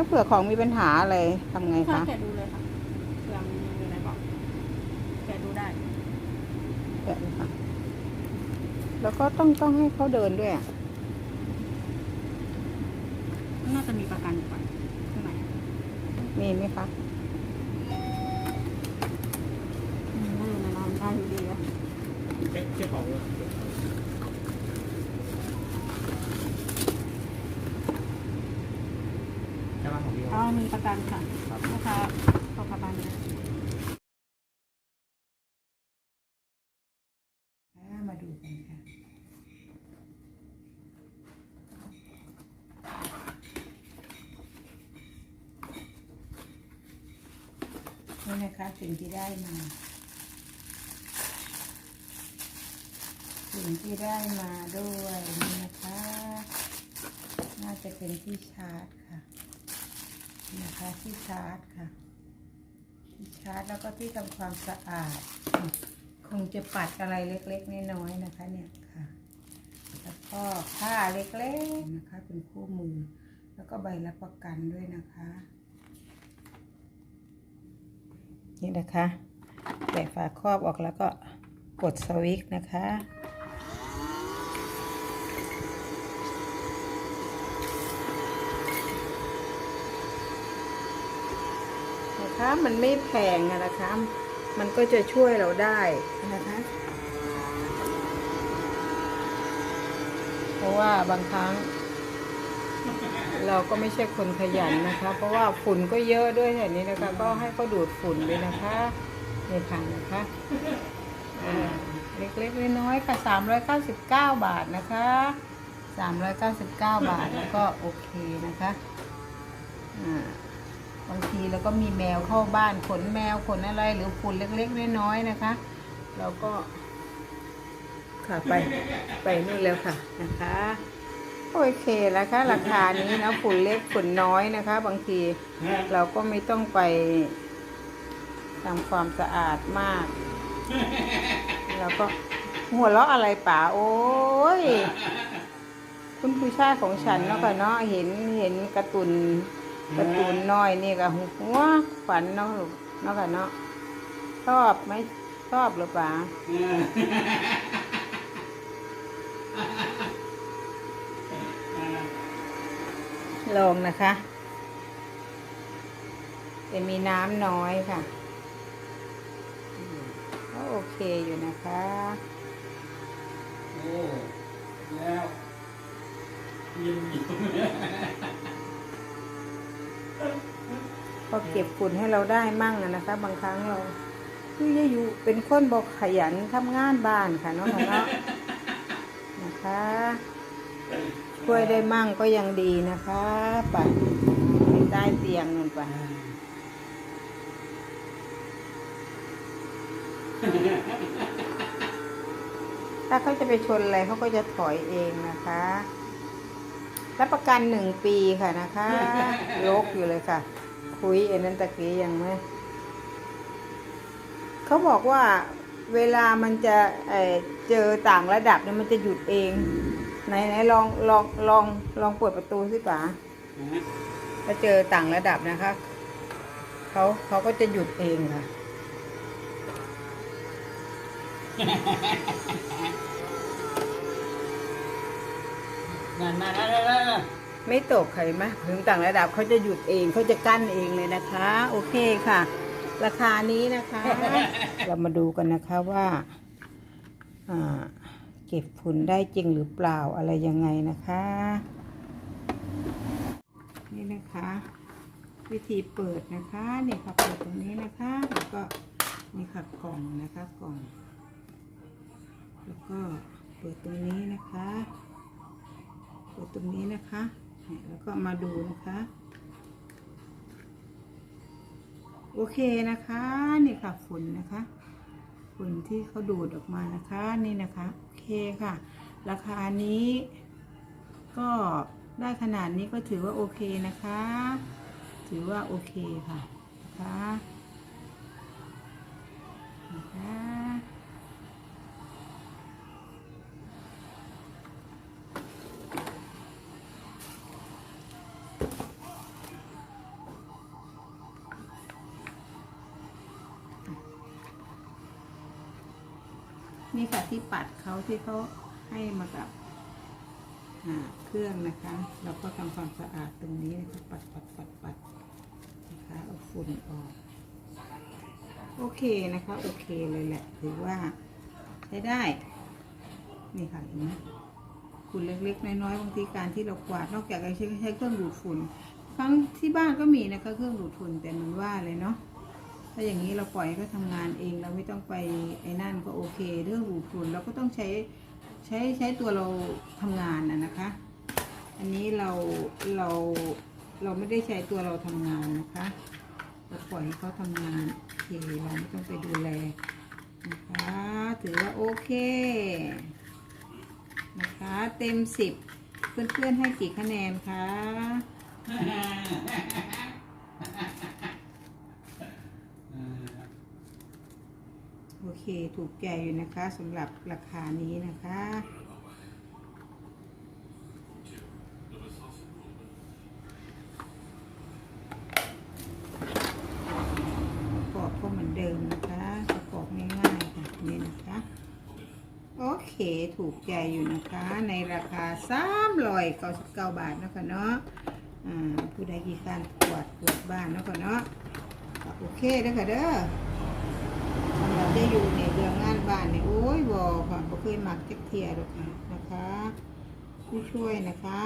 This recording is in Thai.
ถ้าเผื่อของมีปัญหาอะไรทำไงค่ะคะแกะดูเลยค่ะเผื่อมีมีอะไรบอกแกะดูได้ แกะเลยค่ะ แล้วก็ต้องต้องให้เขาเดินด้วยอะน่าจะมีประกันอยู่ก่อนข้างในมีไหมคะ อืมไม่รู้นะได้อยู่ดีอะ เช็คเช็คของเลย ใช่ไหมของพี่อ๋อมีประกันค่ะลูกค้าขอประกันนะมาดูกันค่ะ นี่นะคะสิ่งที่ได้มา สิ่งที่ได้มาด้วยนี่นะคะ น่าจะเป็นที่ชาร์จค่ะ นะคะที่ชาร์จค่ะ ที่ชาร์จแล้วก็ที่ทำความสะอาด คงจะปัดอะไรเล็กๆน้อยๆนะคะเนี่ยค่ะ แล้วก็ผ้าเล็กๆนะคะ เป็นคู่มือ แล้วก็ใบรับประกันด้วยนะคะ นี่นะคะแกะฝาครอบออกแล้วก็กดสวิตช์นะคะ นะคะ มันไม่แพงอะนะคะ มันก็จะช่วยเราได้นะคะ เพราะว่าบางครั้ง เราก็ไม่ใช่คนขยันนะคะ เพราะว่าฝุ่นก็เยอะด้วยแบบนี้นะคะ ก็ให้เขาดูดฝุ่นเลยนะคะนี่ค่ะนะคะเล็กๆน้อยๆค่ะ399 บาทนะคะ 399 บาทแล้วก็โอเคนะคะ อ่า บางทีเราก็มีแมวเข้าบ้านขนแมวขนอะไรหรือฝุ่นเล็กๆน้อยๆนะคะ เราก็ค่ะไปไปนู่นแล้วค่ะนะคะ โอเคแล้วค่ะราคานี้นะฝุ่นเล็กฝุ่นน้อยนะคะ บางทีเราก็ไม่ต้องไปทำความสะอาดมากเราก็หัวเราะอะไรป่าโอ้ยคุณผู้ชายของฉันเนาะค่ะเนาะเห็นเห็นการ์ตูน กร์ตูนน้อยนี่ก็หัวฝันเนาะลูกเนาะค่ะเนาะชอบไหมชอบหรือเปล่าลองนะคะ แต่มีน้ำน้อยค่ะก็โอเคอยู่นะคะ โอ้ แล้วยิ้มยิ้ มพอเก็บฝุ่นให้เราได้มั่งอะนะคะ บางครั้งเราคือจะอยู่เป็นคนบอกขยันทำงานบ้านค่ะเนาะค่ะเนาะนะคะช่วยได้มั่งก็ยังดีนะคะไปไปใต้เตียงนั่นไปถ้าเขาจะไปชนอะไรเขาก็จะถอยเองนะคะรับประกันหนึ่งปีค่ะนะคะลกอยู่เลยค่ะ คุยเอ็นนั้นตะกี้ยังไหมเขาบอกว่าเวลามันจะเเจอต่างระดับเนี่ยมันจะหยุดเอง ไหนไหนลองลองลองลองเปิดประตูสิป๋าถ้าเจอต่างระดับนะคะเขาเขาก็จะหยุดเองค่ะนั่นนั่นนั่นนั่น ไม่ตกใครไหมถึงต่างระดับเขาจะหยุดเองเขาจะกั้นเองเลยนะคะ โอเคค่ะ ราคานี้นะคะ เรามาดูกันนะคะว่าอ่าเก็บฝุ่นได้จริงหรือเปล่าอะไรยังไงนะคะ นี่นะคะ วิธีเปิดนะคะนี่ค่ะเปิดตรงนี้นะคะแล้วก็นี่ค่ะกล่องนะคะกล่อง แล้วก็เปิดตรงนี้นะคะ เปิดตรงนี้นะคะเนี่ย แล้วก็มาดูนะคะ โอเคนะคะนี่ค่ะฝุ่นนะคะฝุ่นที่เขาดูดออกมานะคะนี่นะคะโอเคค่ะ ราคานี้ก็ได้ขนาดนี้ก็ถือว่าโอเคนะคะ ถือว่าโอเคค่ะนะคะนะคะ นี่ค่ะที่ปัดเขาที่เขาให้มากับเครื่องนะคะ เราก็ทำความสะอาดตรงนี้นะคะปัดปัดปัดปัดนะคะเอาฝุ่นออก โอเคนะคะ โอเคเลยแหละถือว่าใช้ได้ นี่ค่ะเห็นไหมฝุ่นเล็ก ๆ น้อยๆบางทีการที่เรากวาดนอกจากใช้ใช้เครื่องดูดฝุ่นครั้งที่บ้านก็มีนะคะ เครื่องดูดฝุ่นแต่มันว่าเลยเนาะ ถ้าอย่างนี้เราปล่อยให้เขาทำงานเองเราไม่ต้องไปไอ้นั่นก็โอเค เรื่องดูดฝุ่นเราก็ต้องใช้ใช้ใช้ตัวเราทำงานนะนะคะ อันนี้เราเราเราไม่ได้ใช้ตัวเราทำงานนะคะเราปล่อยให้เขาทำงานโอเคเราไม่ต้องไปดูแลนะคะถือว่าโอเคนะคะเต็มสิบเพื่อนๆให้กี่คะแนนคะ โอเคถูกใจอยู่นะคะสำหรับราคานี้นะคะประกอบก็เหมือนเดิมนะคะประกอบง่ายๆค่ะนี่นะคะ โอเคถูกใจอยู่นะคะ ในราคาสามร้อยเก้าสิบเก้าบาทนะคะเนาะผู้ใดกี่การกวาดกวาดบ้านเนาะคะเนาะโอเคเด้อค่ะเด้อ เราได้อยู่ในเรื่องงานบ้านเนี่ยโอ้ยบอค่ะก็เคยหมักจักเทียหรอกค่ะนะคะ ผู้ช่วยนะคะ